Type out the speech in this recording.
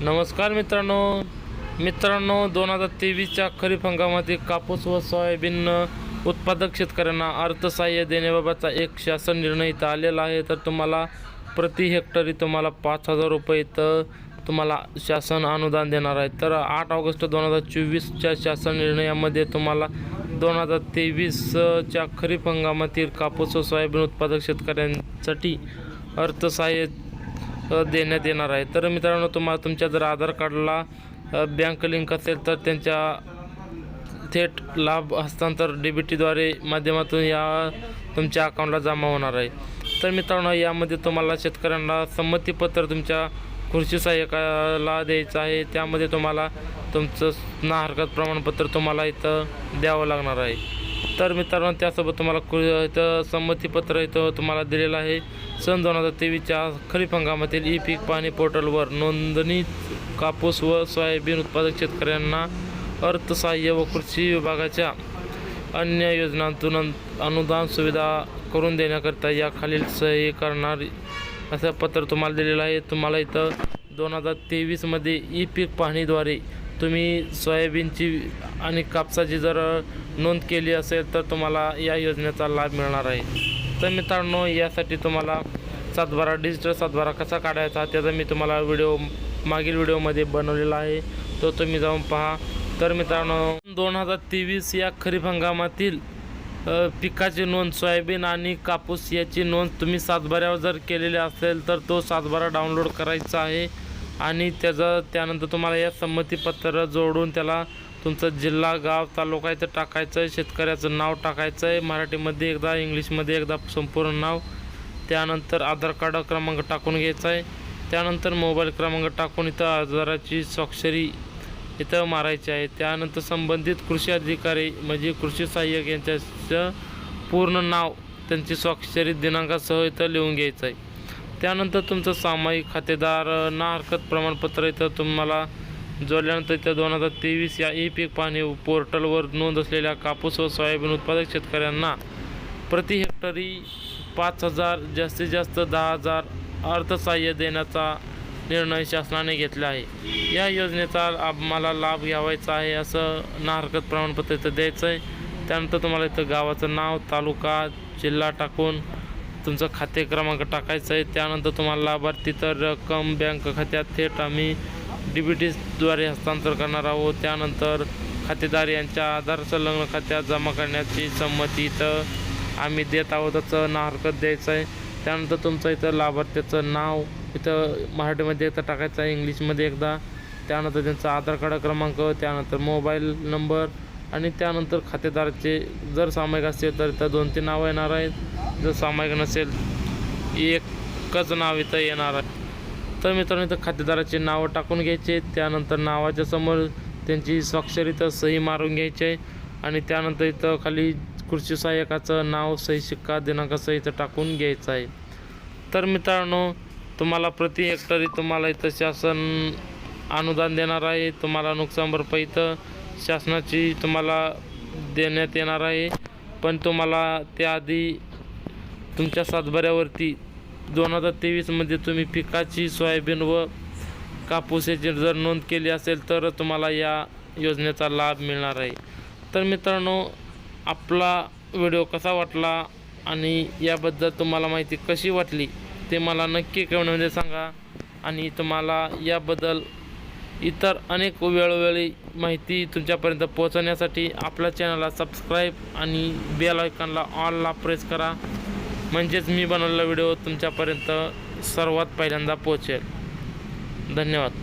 नमस्कार मित्रांनो. मित्रांनो दोन हजार तेवीसच्या खरीप हंगामातील कापूस व सोयाबीन उत्पादक शेतकऱ्यांना अर्थसहाय्य देण्याबाबतचा एक शासन निर्णय इथं आलेला आहे. तर तुम्हाला प्रति हेक्टरी तुम्हाला पाच हजार रुपये इथं तुम्हाला शासन अनुदान देणार आहे. तर आठ ऑगस्ट दोन हजार चोवीसच्या शासन निर्णयामध्ये तुम्हाला दोन हजार तेवीसच्या खरीप हंगामातील कापूस व सोयाबीन उत्पादक शेतकऱ्यांसाठी अर्थसहाय्य देण्यात येणार आहे. तर मित्रांनो तुम्हाला तुमच्या जर आधार कार्डला बँक लिंक असेल तर त्यांच्या थेट लाभ हस्तांतर डीबीटीद्वारे माध्यमातून या तुमच्या अकाउंटला जमा होणार आहे. तर मित्रांनो यामध्ये तुम्हाला शेतकऱ्यांना संमतीपत्र तुमच्या कृषी सहाय्यकाला द्यायचं आहे. त्यामध्ये तुम्हाला तुमचं ना हरकत प्रमाणपत्र तुम्हाला इथं द्यावं लागणार आहे. तर मित्रांनो त्यासोबत तुम्हाला कृ इथं संमतीपत्र इथं तुम्हाला दिलेलं आहे. सन दोन हजार तेवीसच्या खरीप हंगामातील ई पीक पाणी पोर्टलवर नोंदणी कापूस व सोयाबीन उत्पादक शेतकऱ्यांना अर्थसहाय्य व कृषी विभागाच्या अन्य योजनांतून अनुदान सुविधा करून देण्याकरिता या खालील सही करणार असं पत्र तुम्हाला दिलेलं आहे. तुम्हाला इथं दोन हजार तेवीसमध्ये ई पीक पाहणीद्वारे तुम्ही सोयाबीनची आणि कापसाची जर नोंद केली असेल तर तुम्हाला या योजनेचा लाभ मिळणार आहे. तर मित्रांनो यासाठी तुम्हाला सातबारा डिजिटल सातबारा कसा काढायचा त्याचा मी तुम्हाला व्हिडिओ मागील व्हिडिओमध्ये बनवलेला आहे. तो तुम्ही जाऊन पहा. तर मित्रांनो दोन हजार तेवीस या खरीप हंगामातील पिकाची नोंद सोयाबीन आणि कापूस याची नोंद तुम्ही सातबाऱ्यावर जर केलेली असेल तर तो सातबारा डाउनलोड करायचा आहे. आणि त्याचं त्यानंतर तुम्हाला या संमतीपत्र जोडून त्याला तुमचं जिल्हा गाव तालुका इथं टाकायचं आहे शेतकऱ्याचं नाव टाकायचं आहे मराठीमध्ये एकदा इंग्लिशमध्ये एकदा संपूर्ण नाव. त्यानंतर आधार कार्ड क्रमांक टाकून घ्यायचा आहे त्यानंतर मोबाईल क्रमांक टाकून इथं आजाराची स्वाक्षरी इथं मारायची आहे. त्यानंतर संबंधित कृषी अधिकारी म्हणजे कृषी सहाय्यक यांच्याचं पूर्ण नाव त्यांची स्वाक्षरी दिनांकासह इथं लिहून घ्यायचं आहे त्यानंतर तुमचं सामायिक खातेदार ना हरकत प्रमाणपत्र इथं तुम्हाला जोडल्यानंतर त्या दोन हजार तेवीस या ई पीक पाहणी पोर्टलवर नोंद असलेल्या कापूस व सोयाबीन उत्पादक शेतकऱ्यांना प्रति हेक्टरी पाच हजार जास्तीत जास्त दहा हजार अर्थसहाय्य देण्याचा निर्णय शासनाने घेतला आहे. या योजनेचा आम्हाला लाभ घ्यावायचा आहे असं ना हरकत प्रमाणपत्र इथं द्यायचं आहे त्यानंतर तुम्हाला इथं गावाचं नाव तालुका जिल्हा टाकून तुमचं खाते क्रमांक टाकायचं आहे. त्यानंतर तुम्हाला लाभार्थी तर रक्कम बँक खात्यात थेट आम्ही डी बी टीद्वारे हस्तांतर करणार आहोत. त्यानंतर खातेदार यांच्या आधार संलग्न खात्यात जमा करण्याची संमती इथं आम्ही देत आहोत. त्याचं ना हरकत द्यायचं आहे. त्यानंतर तुमचं इथं लाभार्थ्याचं नाव इथं मराठीमध्ये एकदा टाकायचं आहे. इंग्लिशमध्ये एकदा. त्यानंतर त्यांचा आधार कार्ड क्रमांक त्यानंतर मोबाईल नंबर आणि त्यानंतर खातेदाराचे जर सामायिक असेल तर इथं दोन तीन नावं येणार आहेत. जर सामायिक नसेल एकच नाव इथं येणार आहे. तर मित्रांनो इथं खातेदाराचे नावं टाकून घ्यायचे त्यानंतर नावाच्या समोर त्यांची स्वाक्षरी इथं सही मारून घ्यायची आहे आणि त्यानंतर इथं खाली कृषी सहाय्यकाचं नाव सही शिक्का दिनांकासह इथं टाकून घ्यायचं आहे. तर मित्रांनो तुम्हाला प्रति हेक्टरी तुम्हाला इथं शासन अनुदान देणार आहे. तुम्हाला नुकसान भरपाई इथं शासनाची तुम्हाला देण्यात येणार आहे. पण तुम्हाला त्याआधी तुमच्या सातबाऱ्यावरती दोन हजार तेवीसमध्ये तुम्ही पिकाची सोयाबीन व कापूस याची जर नोंद केली असेल तर तुम्हाला या योजनेचा लाभ मिळणार आहे. तर मित्रांनो आपला व्हिडिओ कसा वाटला आणि याबद्दल तुम्हाला माहिती कशी वाटली ते मला नक्की कमेंटमध्ये सांगा आणि तुम्हाला याबद्दल इतर अनेक वेळोवेळी माहिती तुमच्यापर्यंत पोहोचवण्यासाठी आपल्या चॅनलला सबस्क्राईब आणि बेल आयकॉनला ऑलला प्रेस करा. म्हणजेच मी बनवलेला व्हिडिओ तुमच्यापर्यंत सर्वात पहिल्यांदा पोहोचेल. धन्यवाद.